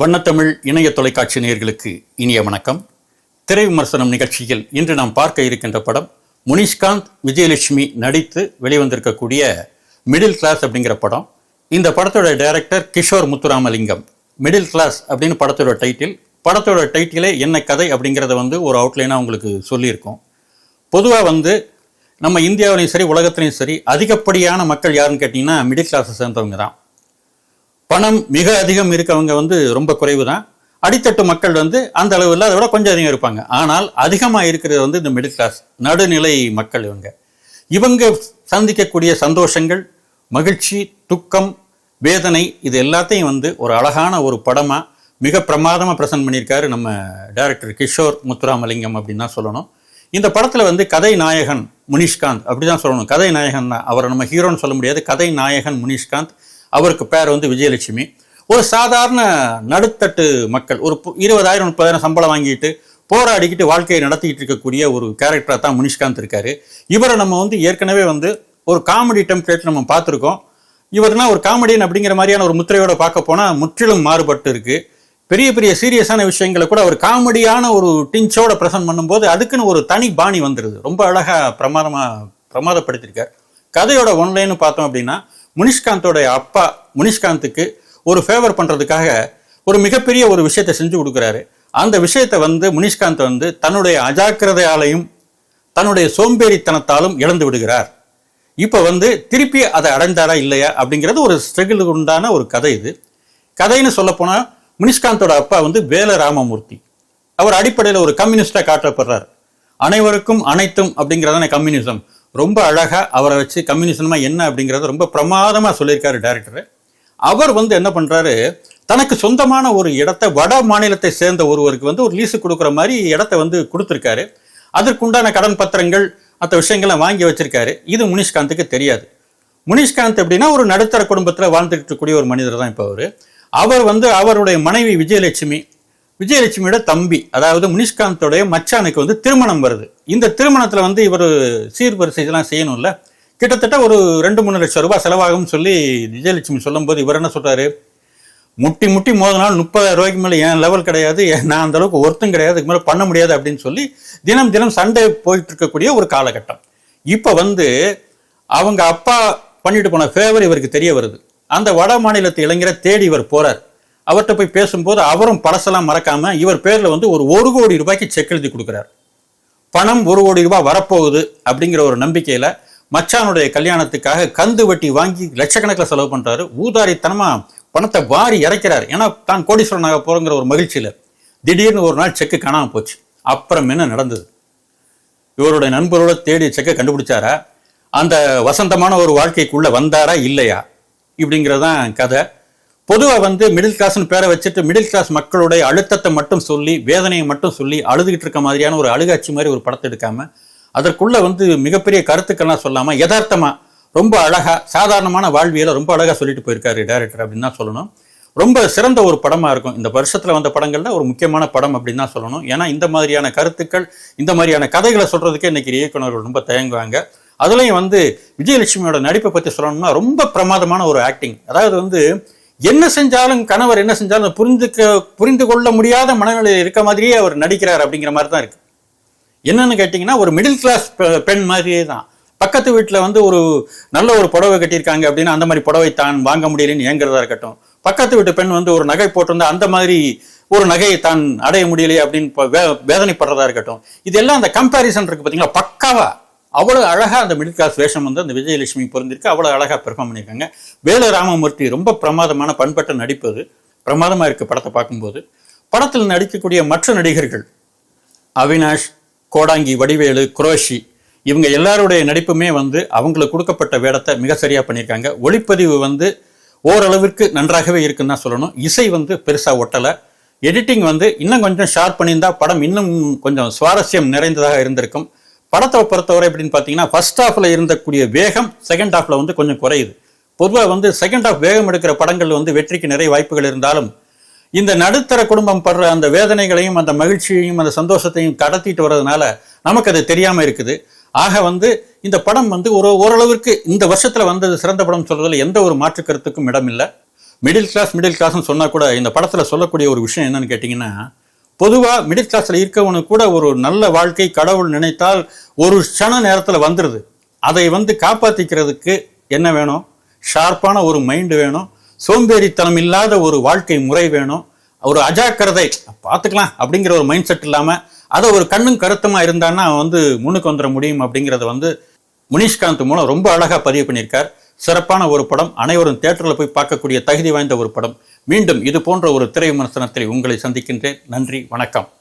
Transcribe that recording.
வண்ணத்தமிழ் இணைய தொலைக்காட்சி நேயர்களுக்கு இனிய வணக்கம். திரை விமர்சனம் நிகழ்ச்சியில் இன்று நாம் பார்க்க இருக்கின்ற படம் முனிஷ்காந்த் விஜயலட்சுமி நடித்து வெளிவந்திருக்கக்கூடிய மிடில் கிளாஸ் அப்படிங்கிற படம். இந்த படத்தோட director Kishore Muthuramalingam. Middle class அப்படின்னு படத்தோட டைட்டில். படத்தோட டைட்டிலே என்ன கதை அப்படிங்கிறத வந்து ஒரு அவுட்லைனாக உங்களுக்கு சொல்லியிருக்கோம். பொதுவாக வந்து நம்ம இந்தியாவிலையும் சரி உலகத்துலையும் சரி அதிகப்படியான மக்கள் யாருன்னு கேட்டிங்கன்னா மிடில் கிளாஸை சேர்ந்தவங்க தான். பணம் மிக அதிகம் இருக்கவங்க வந்து ரொம்ப குறைவு தான் அடித்தட்டு மக்கள் வந்து அந்த அளவு இல்லை அதை விட கொஞ்சம் அதிகம் இருப்பாங்க. ஆனால் அதிகமாக இருக்கிறது வந்து இந்த மிடில் கிளாஸ் நடுநிலை மக்கள் இவங்க. இவங்க சந்திக்கக்கூடிய சந்தோஷங்கள் மகிழ்ச்சி துக்கம் வேதனை இது எல்லாத்தையும் வந்து ஒரு அழகான ஒரு படமாக மிக பிரமாதமாக ப்ரெசென்ட் பண்ணியிருக்காரு நம்ம டைரக்டர் கிஷோர் முத்துராமலிங்கம் அப்படின்னு தான் சொல்லணும். இந்த படத்தில் வந்து கதை நாயகன் முனிஷ்காந்த் அப்படி தான் சொல்லணும். கதை நாயகன் தான் அவரை நம்ம ஹீரோன்னு சொல்ல முடியாது. கதை நாயகன் முனிஷ்காந்த் அவருக்கு பேர் வந்து விஜயலட்சுமி. ஒரு சாதாரண நடுத்தட்டு மக்கள் ஒரு இருபதாயிரம் முப்பதாயிரம் சம்பளம் வாங்கிட்டு போராடிக்கிட்டு வாழ்க்கையை நடத்திக்கிட்டு இருக்கக்கூடிய ஒரு கேரக்டராக தான் முனிஷ்காந்த் இருக்காரு. இவரை நம்ம வந்து ஏற்கனவே வந்து ஒரு காமெடி டெம்ப்ளேட் நம்ம பார்த்துருக்கோம். இவர்னா ஒரு காமெடியன் அப்படிங்கிற மாதிரியான ஒரு முத்திரையோட பார்க்க போனால் முற்றிலும் மாறுபட்டு இருக்கு. பெரிய பெரிய சீரியஸான விஷயங்களை கூட ஒரு காமெடியான ஒரு டிஞ்சோட ப்ரெசென்ட் பண்ணும்போது அதுக்குன்னு ஒரு தனி பாணி வந்துடுது ரொம்ப அழகாக பிரமாதமாக பிரமாதப்படுத்தியிருக்கார் கதையோட ஒன்லைன்னு பார்த்தோம் அப்படின்னா முனிஷ்காந்தோடைய அப்பா முனிஷ்காந்துக்கு ஒரு ஃபேவர் பண்ணுறதுக்காக ஒரு மிகப்பெரிய ஒரு விஷயத்தை செஞ்சு கொடுக்குறாரு. அந்த விஷயத்தை வந்து முனிஷ்காந்த் வந்து தன்னுடைய அஜாக்கிரதையாலையும் தன்னுடைய சோம்பேறித்தனத்தாலும் இழந்து விடுகிறார். இப்போ வந்து திருப்பி அதை அடைந்தாரா இல்லையா அப்படிங்கிறது ஒரு ஸ்ட்ரகிளுக்கு உண்டான ஒரு கதை இது. கதைன்னு சொல்லப்போனால் முனிஷ்காந்தோட அப்பா வந்து வேல ராமமூர்த்தி அவர் அடிப்படையில் ஒரு கம்யூனிஸ்டாக காட்டப்படுறார். அனைவருக்கும் அனைத்தும் அப்படிங்கிறதான கம்யூனிசம் ரொம்ப அழகாக அவரை வச்சு கம்யூனிசமா என்ன அப்படிங்கிறத ரொம்ப பிரமாதமாக சொல்லியிருக்காரு டேரக்டர். அவர் வந்து என்ன பண்ணுறாரு தனக்கு சொந்தமான ஒரு இடத்த வட மாநிலத்தை சேர்ந்த ஒருவருக்கு வந்து ஒரு லீஸு கொடுக்குற மாதிரி இடத்த வந்து கொடுத்துருக்காரு. அதற்குண்டான கடன் பத்திரங்கள் மற்ற விஷயங்கள்லாம் வாங்கி வச்சிருக்காரு. இது முனிஷ்காந்துக்கு தெரியாது. முனிஷ்காந்த் எப்படின்னா ஒரு நடுத்தர குடும்பத்தில் வாழ்ந்துட்டு இருக்கக்கூடிய ஒரு மனிதர் தான் இப்போ அவர். அவர் வந்து அவருடைய மனைவி விஜயலட்சுமி விஜயலட்சுமியோட தம்பி அதாவது முனிஷ்காந்தோடைய மச்சானுக்கு வந்து திருமணம் வருது. இந்த திருமணத்தில் வந்து இவர் சீர்வரிசை இதெல்லாம் செய்யணும்ல? கிட்டத்தட்ட ஒரு ரெண்டு மூணு லட்சம் ரூபாய் செலவாகும் சொல்லி விஜயலட்சுமி சொல்லும்போது இவர் என்ன சொல்றாரு? முட்டி முட்டி மோதினால் முப்பதாயிரம் ரூபாய்க்கு மேலே என் லெவல் கிடையாது. நான் அந்த அளவுக்கு ஒருத்தம் கிடையாது. அதுக்கு மேலே பண்ண முடியாது அப்படின்னு சொல்லி தினம் தினம் சண்டை போயிட்டு இருக்கக்கூடிய ஒரு காலகட்டம். இப்போ வந்து அவங்க அப்பா பண்ணிட்டு போன ஃபேவர் இவருக்கு தெரிய வருது. அந்த வட மாநிலத்து இளைஞரை தேடி இவர் போறார். அவர்கிட்ட போய் பேசும்போது அவரும் பழசெல்லாம் மறக்காம இவர் பேர்ல வந்து ஒரு ஒரு கோடி ரூபாய்க்கு செக் எழுதி கொடுக்குறார். பணம் ஒரு கோடி ரூபாய் வரப்போகுது அப்படிங்கிற ஒரு நம்பிக்கையில மச்சானுடைய கல்யாணத்துக்காக கந்து வட்டி வாங்கி லட்சக்கணக்கில் செலவு பண்றாரு. ஊதாரித்தனமா பணத்தை வாரி இறைக்கிறார். ஏன்னா தான் கோடீஸ்வரனாக போறங்கிற ஒரு மகிழ்ச்சியில திடீர்னு ஒரு நாள் செக்கு காணாமல் போச்சு. அப்புறம் என்ன நடந்தது? இவருடைய நண்பரோட தேடி செக்கை கண்டுபிடிச்சாரா? அந்த வசந்தமான ஒரு வாழ்க்கைக்குள்ள வந்தாரா இல்லையா? இப்படிங்கிறது தான் கதை. பொதுவாக வந்து மிடில் கிளாஸ்னு பேரை வச்சுட்டு மிடில் கிளாஸ் மக்களுடைய அழுத்தத்தை மட்டும் சொல்லி வேதனையை மட்டும் சொல்லி அழுதுகிட்டு இருக்க மாதிரியான ஒரு அழுகாட்சி மாதிரி ஒரு படத்தை எடுக்காமல் அதற்குள்ளே வந்து மிகப்பெரிய கருத்துக்கள்லாம் சொல்லாமல் யதார்த்தமாக ரொம்ப அழகாக சாதாரணமான வாழ்வியலை ரொம்ப அழகாக சொல்லிட்டு போயிருக்காரு டேரக்டர் அப்படின்னு தான் சொல்லணும். ரொம்ப சிறந்த ஒரு படமாக இருக்கும். இந்த வருஷத்தில் வந்த படங்களில் ஒரு முக்கியமான படம் அப்படின்னு தான் சொல்லணும். ஏன்னா இந்த மாதிரியான கருத்துக்கள் இந்த மாதிரியான கதைகளை சொல்கிறதுக்கே இன்றைக்கி இயக்குனர்கள் ரொம்ப தயங்குவாங்க. அதுலேயும் வந்து விஜயலட்சுமியோட நடிப்பை பற்றி சொல்லணும்னா ரொம்ப பிரமாதமான ஒரு ஆக்டிங் அதாவது வந்து என்ன செஞ்சாலும் கணவர் என்ன செஞ்சாலும் புரிந்துக்க புரிந்து கொள்ள முடியாத மனநிலையில் இருக்க மாதிரியே அவர் நடிக்கிறார் அப்படிங்கிற மாதிரி தான் இருக்கு. என்னன்னு கேட்டிங்கன்னா ஒரு மிடில் கிளாஸ் பெண் மாதிரியே தான். பக்கத்து வீட்டில் வந்து ஒரு நல்ல ஒரு புடவை கட்டியிருக்காங்க அப்படின்னா அந்த மாதிரி புடவை தான் வாங்க முடியலன்னு ஏங்குறதா இருக்கட்டும். பக்கத்து வீட்டு பெண் வந்து ஒரு நகை போட்டிருந்தா அந்த மாதிரி ஒரு நகையை தான் அடைய முடியலையே அப்படின்னு வே- வேதனைப்படுறதா இருக்கட்டும். இதெல்லாம் அந்த கம்பேரிசன் இருக்கு பார்த்தீங்களா பக்காவா. அவ்வளோ அழகாக அந்த மிடில் கிளாஸ் வேஷம் வந்து அந்த விஜயலட்சுமி பொருந்திருக்கு. அவ்வளோ அழகாக பெர்ஃபார்ம் பண்ணியிருக்காங்க. வேலு ராமமூர்த்தி ரொம்ப பிரமாதமான பண்பட்ட நடிப்பது பிரமாதமாக இருக்குது படத்தை பார்க்கும்போது. படத்தில் நடிக்கக்கூடிய மற்ற நடிகர்கள் அவினாஷ் கோடாங்கி வடிவேலு குரோஷி இவங்க எல்லாருடைய நடிப்புமே வந்து அவங்களுக்கு கொடுக்கப்பட்ட வேடத்தை மிக சரியாக பண்ணியிருக்காங்க. ஒளிப்பதிவு வந்து ஓரளவிற்கு நன்றாகவே இருக்குன்னு தான் சொல்லணும். இசை வந்து பெருசாக ஒட்டலை. எடிட்டிங் வந்து இன்னும் கொஞ்சம் ஷார்ப் பண்ணியிருந்தா படம் இன்னும் கொஞ்சம் சுவாரஸ்யம் நிறைந்ததாக இருந்திருக்கும். படத்தை பொறுத்தவரை எப்படின்னு பார்த்தீங்கன்னா ஃபர்ஸ்ட் ஹாஃபில் இருந்தக்கூடிய வேகம் செகண்ட் ஹாஃபில் வந்து கொஞ்சம் குறையுது. பொதுவாக வந்து செகண்ட் ஹாஃப் வேகம் எடுக்கிற படங்கள் வந்து வெற்றிக்கு நிறைய வாய்ப்புகள் இருந்தாலும் இந்த நடுத்தர குடும்பம் படுற அந்த வேதனைகளையும் அந்த மகிழ்ச்சியையும் அந்த சந்தோஷத்தையும் கடத்திட்டு வர்றதுனால நமக்கு அது தெரியாமல் இருக்குது. ஆக வந்து இந்த படம் வந்து ஒரு ஓரளவிற்கு இந்த வருஷத்தில் வந்தது சிறந்த படம் சொல்கிறதுல எந்த ஒரு மாற்று கருத்துக்கும் இடமில்லை. மிடில் கிளாஸ் மிடில் கிளாஸ்னு சொன்னால் கூட இந்த படத்தில் சொல்லக்கூடிய ஒரு விஷயம் என்னன்னு கேட்டிங்கன்னா பொதுவாக மிடில் கிளாஸில் இருக்கவனுக்கு கூட ஒரு நல்ல வாழ்க்கை கடவுள் நினைத்தால் ஒரு க்ஷண நேரத்தில் வந்துடுது அதை வந்து காப்பாற்றிக்கிறதுக்கு என்ன வேணும்? ஷார்ப்பான ஒரு மைண்டு வேணும். சோம்பேறித்தனம் இல்லாத ஒரு வாழ்க்கை முறை வேணும். ஒரு அஜாக்கிரதை பார்த்துக்கலாம் அப்படிங்கிற ஒரு மைண்ட் செட் இல்லாமல் அதை ஒரு கண்ணும் கருத்துமாக இருந்தான்னா அவன் வந்து முன்னுக்கு வந்துட முடியும் அப்படிங்கிறத வந்து முனிஷ்காந்த் மூலம் ரொம்ப அழகாக பதிவு பண்ணியிருக்கார். சிறப்பான ஒரு படம். அனைவரும் தேட்டரில் போய் பார்க்கக்கூடிய தகுதி வாய்ந்த ஒரு படம். மீண்டும் இது போன்ற ஒரு திரை உங்களை சந்திக்கின்றேன். நன்றி வணக்கம்.